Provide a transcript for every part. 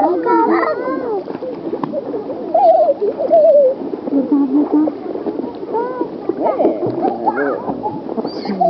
Thank you.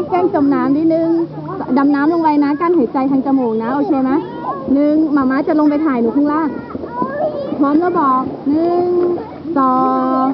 ลกแก้งจมน้ำนิดนึง ดำน้ำลงไปนะ กั้นหายใจทางจมูกนะ โอเคไหมหนึ่งหมาม้าจะลงไปถ่ายหนูข้างล่างพร้อมแล้วบอกหนึ่งสอง